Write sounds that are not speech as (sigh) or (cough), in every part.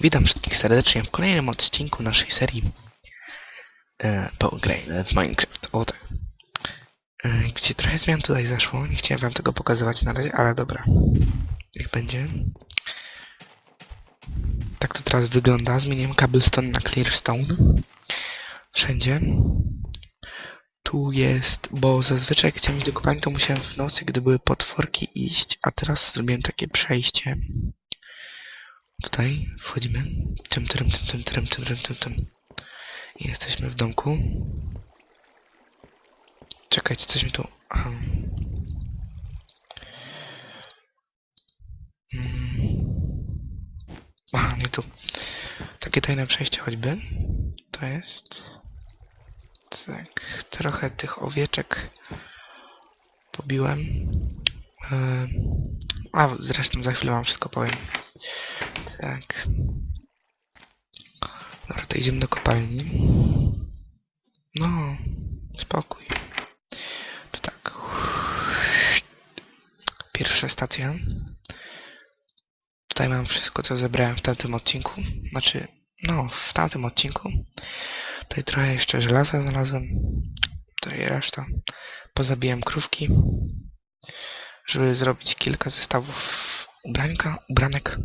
Witam wszystkich serdecznie w kolejnym odcinku naszej serii e, w Minecraft. O tak. E, gdzie trochę zmian tutaj zaszło. Nie chciałem wam tego pokazywać na razie, ale dobra. Niech będzie. Tak to teraz wygląda. Zmieniłem cobblestone na clearstone. Wszędzie. Tu jest, bo zazwyczaj jak chciałem iść do kopalni, to musiałem w nocy, gdy były potworki iść, a teraz zrobiłem takie przejście. Tutaj wchodzimy. Tym, tym, tym, tym, tym, tym, tym, tym, tym. I jesteśmy w domku. Czekajcie, coś mi tu... Aha. Mm. Aha, nie tu. Takie tajne przejście choćby. To jest... Tak, trochę tych owieczek pobiłem. Yy, a, zresztą za chwilę wam wszystko powiem. Tak. Dobra, to idziemy do kopalni. No, spokój. To tak. Pierwsza stacja. Tutaj mam wszystko, co zebrałem w tamtym odcinku. Znaczy, no, w tamtym odcinku. Tutaj trochę jeszcze żelaza znalazłem. Tutaj reszta. Pozabijałem krówki. Żeby zrobić kilka zestawów ubrańka, ubranek.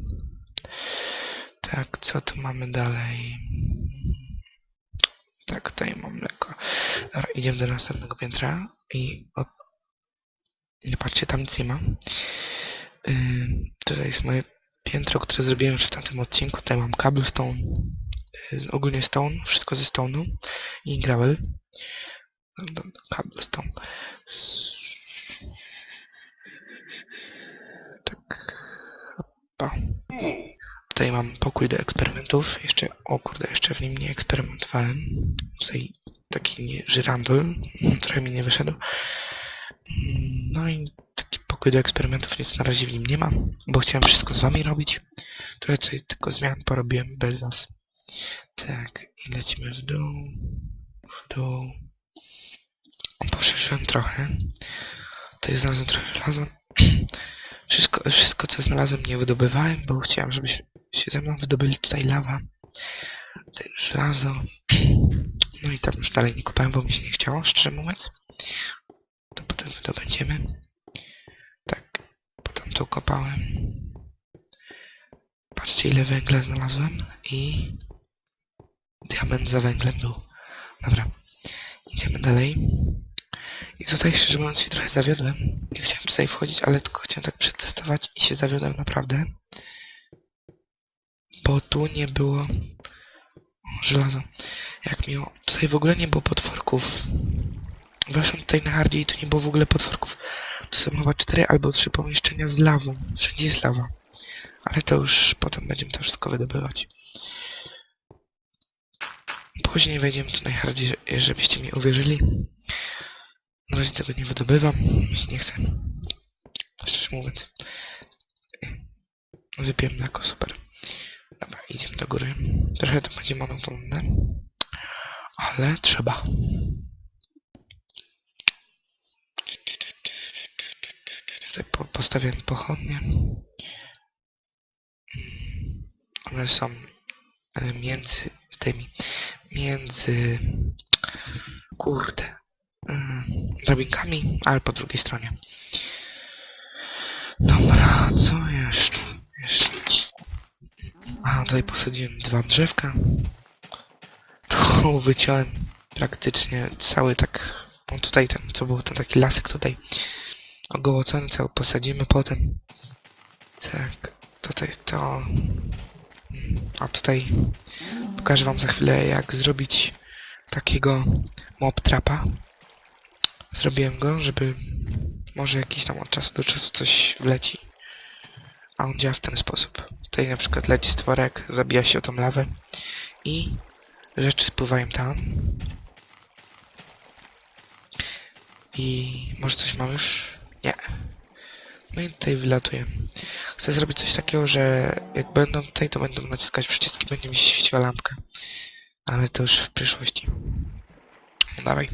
Tak, co tu mamy dalej? Tak, tutaj mam mleko. Dobra, idziemy do następnego piętra i... Op. Nie patrzcie, tam nic nie ma. Yy, tutaj jest moje piętro, które zrobiłem już w tamtym odcinku. Tutaj mam cobblestone, yy, ogólnie stone, wszystko ze stone'u i gravel. Cobblestone. Tak. Hopa. Tutaj mam pokój do eksperymentów. Jeszcze, o kurde, jeszcze w nim nie eksperymentowałem. Tutaj taki nie, żyrandol, (laughs) trochę mi nie wyszedł. No i taki pokój do eksperymentów nic na razie w nim nie ma, bo chciałem wszystko z wami robić. Trochę tutaj tylko zmian porobiłem bez was. Tak, i lecimy w dół, w dół. Poszerzyłem trochę. Tutaj znalazłem trochę żelaza. (clears throat) Wszystko, wszystko co znalazłem nie wydobywałem, bo chciałem, żeby się, ze mną wydobyli tutaj lawa. Tutaj żelazo. No i tam już dalej nie kopałem, bo mi się nie chciało, szczerze mówiąc. To potem wydobędziemy. Tak, potem tu kopałem. Patrzcie ile węgla znalazłem i diament za węglem był. Dobra, idziemy dalej. I tutaj szczerze mówiąc się trochę zawiodłem. Nie chciałem tutaj wchodzić, ale tylko chciałem tak przetestować i się zawiodłem naprawdę. Bo tu nie było żelaza. Jak miło. Tutaj w ogóle nie było potworków. Weszłem tutaj na hardzie i tu nie było w ogóle potworków. Tu są chyba cztery albo trzy pomieszczenia z lawą. Wszędzie jest lawa. Ale to już potem będziemy to wszystko wydobywać. Później wejdziemy tu na hardzie, żebyście mi uwierzyli. Na razie tego nie wydobywam, się nie chce. Szczerze mówiąc. Wypiłem mleko, super. Dobra, idziemy do góry. Trochę to będzie monotonne. Ale trzeba. Tutaj po, postawiam pochodnie. One są e, między tymi, między kurde, mm, drabinkami, ale po drugiej stronie. Dobra, co jeszcze? Tutaj posadziłem dwa drzewka. Tu (laughs) wyciąłem praktycznie cały tak, no tutaj ten, co był ten taki lasek tutaj ogołocony, cały posadzimy potem. Tak, tutaj to... A tutaj pokażę wam za chwilę jak zrobić takiego mob trapa. Zrobiłem go, żeby może jakiś tam od czasu do czasu coś wleci. A on działa w ten sposób. Tutaj na przykład leci stworek, zabija się o tą lawę i rzeczy spływają tam. I może coś mam już? Nie. No i tutaj wylatuję. Chcę zrobić coś takiego, że jak będą tutaj, to będą naciskać przyciski, będzie mi się świeciła lampka. Ale to już w przyszłości. No dawaj.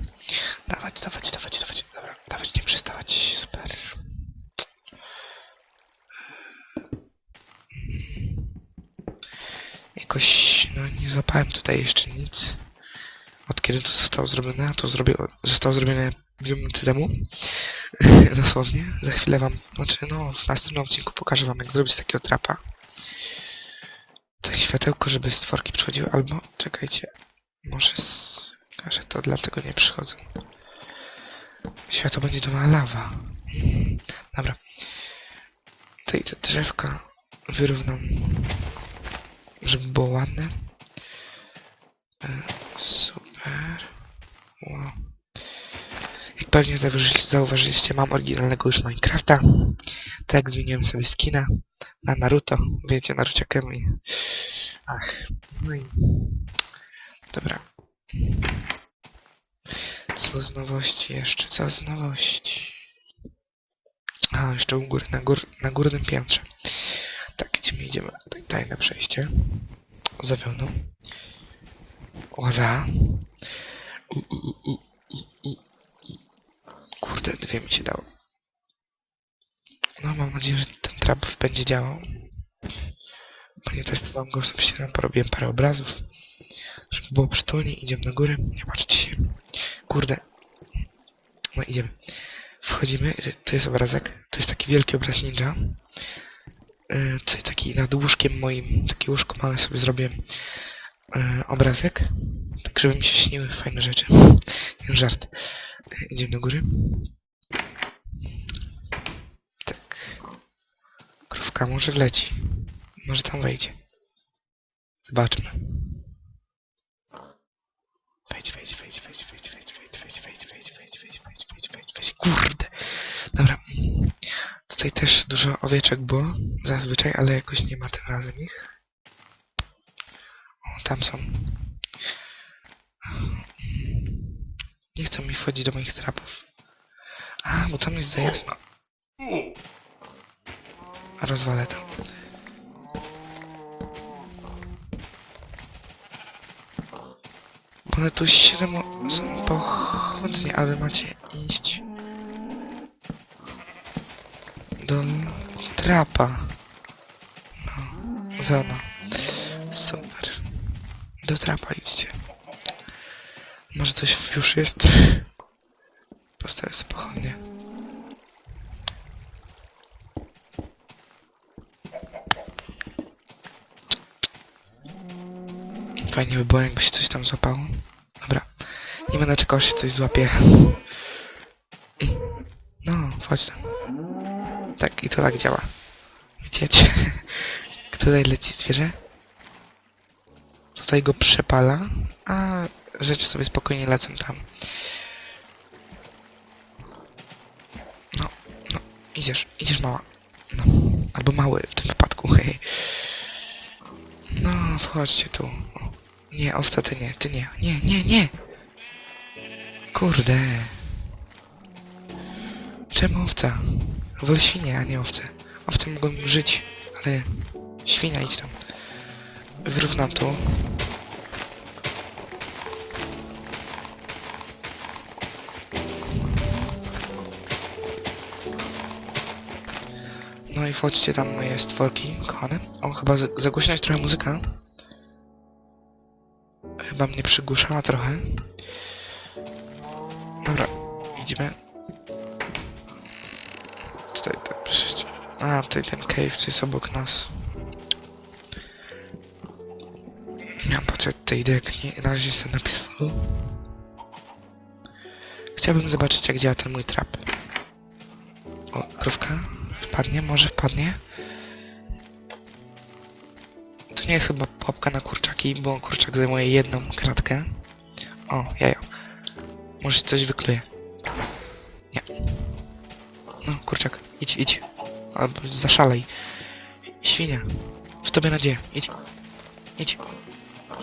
Dawać, dawać, dawać, dawać. Dobra, dawać, nie przestawać. Super. Jakoś, no nie złapałem tutaj jeszcze nic. Od kiedy to zostało zrobione, to zrobi zostało zrobione dwie minuty temu. (laughs) Dosłownie. Za chwilę wam, znaczy no, w następnym odcinku pokażę wam jak zrobić takiego trapa. Tak światełko, żeby stworki przychodziły, albo, czekajcie, może skażę to, dlatego nie przychodzą. Światło będzie to mała lawa. Dobra. Tutaj te drzewka wyrównam, żeby było ładne. E, Super. Wow. Jak pewnie zauważyliście, mam oryginalnego już Minecrafta. Tak zmieniłem sobie skina na Naruto. Wiecie, Naruto Kemi. Ach, no i... Dobra. Co z nowości jeszcze? Co z nowości? A, jeszcze u góry, na, gór, na górnym piętrze. Tak, gdzie my idziemy? Tak, tajne przejście. Za wełną. Łaza. U, u, u, u, u, u. Kurde, dwie mi się dało. No, mam nadzieję, że ten trap będzie działał. Bo nie testowałem go, sobie się porobiłem parę obrazów. Żeby było przytulnie, idziemy na górę. Nie patrzcie się. Kurde. No idziemy. Wchodzimy, to jest obrazek. To jest taki wielki obraz ninja. Yy, Tutaj taki nad łóżkiem moim, takie łóżko małe sobie zrobiłem yy, obrazek. Tak, żeby mi się śniły fajne rzeczy. Nie żart. Yy, Idziemy do góry. Tak. Krówka może wleci. Może tam wejdzie. Zobaczmy. Wejdź, wejdź, wejdź, wejdź, wejdź, wejdź, wejdź, wejdź, wejdź, wejdź, wejdź, wejdź, wejdź, wejdź, wejdź, wejdź. Kurde. Tutaj też dużo owieczek było. Zazwyczaj, ale jakoś nie ma tym razem ich. O, tam są. Nie chcą mi wchodzić do moich trapów. A, bo tam jest za jasno. Rozwalę to. One tu siedem są pochodnie, a wy macie iść do trapa. No, wełna. Super. Do trapa idźcie. Może coś już jest? Postawię sobie pochodnie. Fajnie by było, jakby się coś tam złapało. Dobra. Nie będę czekał, aż się coś złapie. No, chodź tam. Tak, działa. Widzicie? (laughs) Tutaj leci zwierzę. Tutaj go przepala, a rzeczy sobie spokojnie lecą tam. No, no, idziesz, idziesz mała. No, albo mały w tym wypadku, hej. (laughs) No, wchodźcie tu. O, nie, ostatnio nie, ty nie, nie, nie, nie. Kurde. Czemu owca? Wolę świnie, a nie owce. Owce mogą żyć, ale świnia idź tam. Wyrównam tu. No i wchodźcie tam moje stworki, kochane. O, chyba za- jest trochę muzyka. Chyba mnie przygłuszała trochę. Dobra, idziemy. Tutaj tak. A, tutaj ten cave, jest obok nas. Miałem idę, jak nie, na razie jestem na peaceful. Chciałbym zobaczyć, jak działa ten mój trap. O, krówka. Wpadnie, może wpadnie. To nie jest chyba pułapka na kurczaki, bo kurczak zajmuje jedną kratkę. O, jajo. Może coś wykluje. Nie. No, kurczak, idź, idź. Albo zaszalej. Świnia. W tobie nadzieja. Idź. Idź.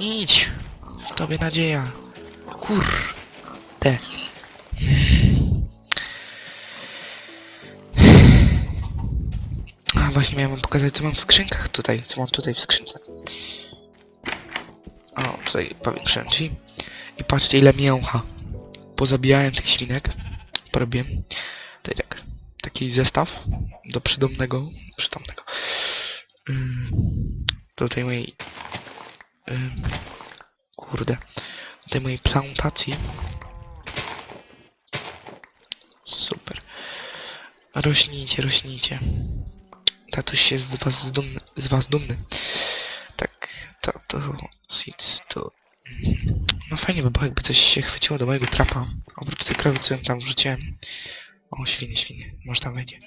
Idź. W tobie nadzieja. Kur. Te. A właśnie miałem wam pokazać co mam w skrzynkach tutaj. Co mam tutaj w skrzynce. O, tutaj powiększyłem drzwi. I patrzcie ile mięcha. Pozabijałem tych świnek. Porobiłem. Taki zestaw do przydomnego. Przydomnego. Mm, do tej mojej kurde, tej mojej plantacji. Super. Rośnijcie, rośnijcie. Tatuś jest z was dumny, z was dumny. Tak, to, to, seeds, to... mm, No fajnie by było, jakby coś się chwyciło do mojego trapa. Oprócz tej krowy, co ją tam wrzuciłem. O, świnie, świnie. Może tam wejdzie.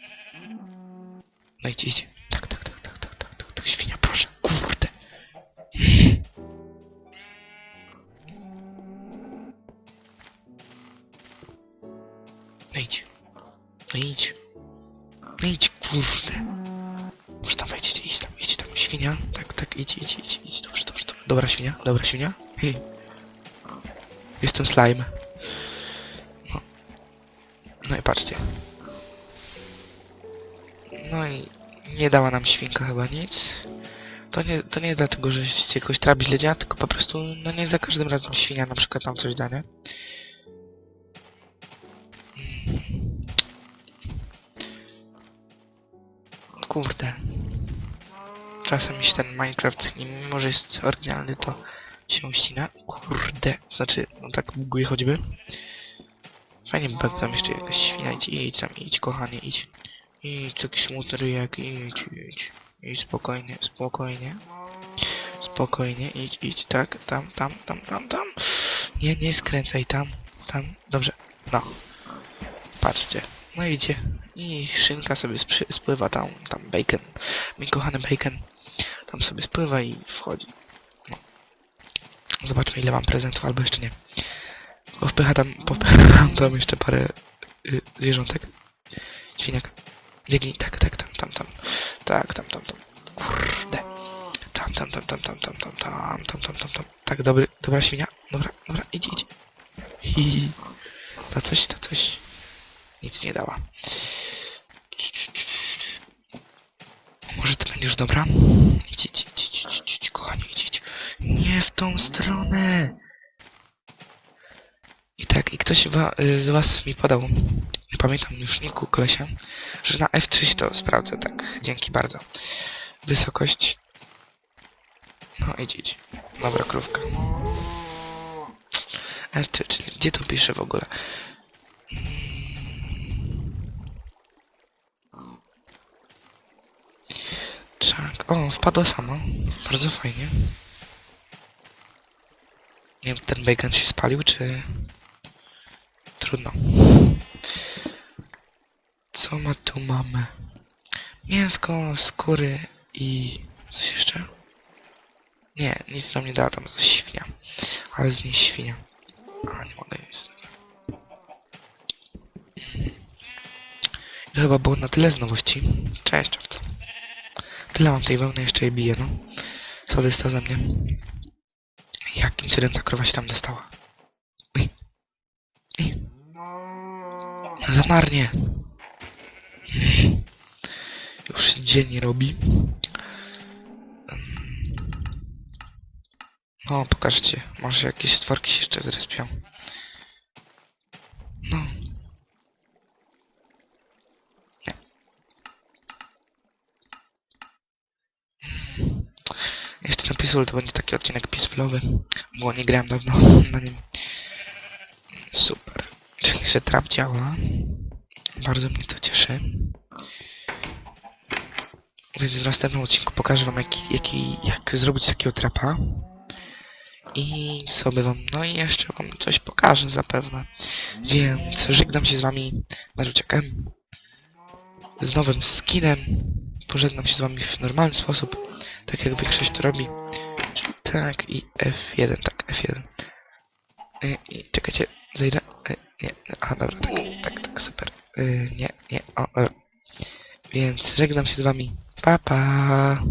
Idź. Tak, tak, tak, tak, tak, tak, tak, tak, świnia, proszę. Kurde. Idź. No idź, kurde. Może tam wejdzie, idź tam, idź tam, świnia. Tak, tak, idź, idź, idź, idź. Dobrze, dobrze, dobrze. Dobra świnia, dobra świnia. Hej. Jestem slime. No. No i patrzcie. No i nie dała nam świnka chyba nic. To nie, to nie dlatego, że się jakoś trabi źle tylko po prostu, no nie za każdym razem świnia na przykład nam coś da, nie? Mm. Kurde. Czasem mi się ten Minecraft, mimo że jest oryginalny, to się ścina. Kurde. Znaczy, no tak buguje choćby. Fajnie by tam jeszcze jakaś świnia. Idź, idź tam, idź kochanie, idź. Idź, taki smutny ryjek, idź, idź. Idź spokojnie, spokojnie. Spokojnie, idź, idź, tak, tam, tam, tam, tam, tam. Nie, nie skręcaj tam, tam. Dobrze, no. Patrzcie. No idzie. I szynka sobie spływa tam, tam bacon. Mój kochany bacon. Tam sobie spływa i wchodzi. No. Zobaczmy ile mam prezentów, albo jeszcze nie. Powpycha tam, powpycham tam jeszcze parę y, zwierzątek. Świniak. Biegnij, tak, tak, tam, tam, tam. Tak, tam, tam, tam. Kurde. Tam, tam, tam, tam, tam, tam, tam, tam, tam, tam, tam, tam. Tak, dobry, dobra świnia. Dobra, dobra, idź, idź. Hi, hi, hi. To coś, to coś. Nic nie dała. Może ty będziesz dobra? Idź, idź, idź, idź, idź, kochanie, idź, idź. Nie w tą stronę! Tak, i ktoś y, z was mi podał, nie pamiętam już niku kolesia, że na F3 się to sprawdzę, tak, dzięki bardzo. Wysokość. No idź, idź. Dobra krówka. F3, czyli gdzie to pisze w ogóle? Tak, o, wpadła sama. Bardzo fajnie. Nie wiem, ten bacon się spalił, czy... Trudno. Co ma tu mamy? Mięsko, skóry i... Coś jeszcze? Nie, nic nam nie dała, tam to świnia. Ale z niej świnia. A, nie mogę jeść. I chyba było na tyle z nowości. Cześć, owca. Tyle mam tej wełny, jeszcze jej bije, no. Sadysta ze mnie. Jakim cudem ta krowa się tam dostała? Za marnie. Już dzień robi. No, pokażcie. Może jakieś stworki się jeszcze zrespią. No. Nie. Jeszcze napisał, to będzie taki odcinek peacefulowy, bo nie grałem dawno na nim. Że trap działa. Bardzo mnie to cieszy. Więc w następnym odcinku pokażę wam jaki, jaki, jak zrobić takiego trapa. I sobie wam, no i jeszcze wam coś pokażę zapewne. Więc żegnam się z wami Naruciakiem. Z nowym skinem. Pożegnam się z wami w normalny sposób. Tak jak większość to robi. Tak i F1, tak, F1. Y, I czekajcie, zejdę. Y, nie, a dobra, tak, tak, tak, super. Y, nie, nie, o, o. Więc żegnam się z wami. Pa, pa.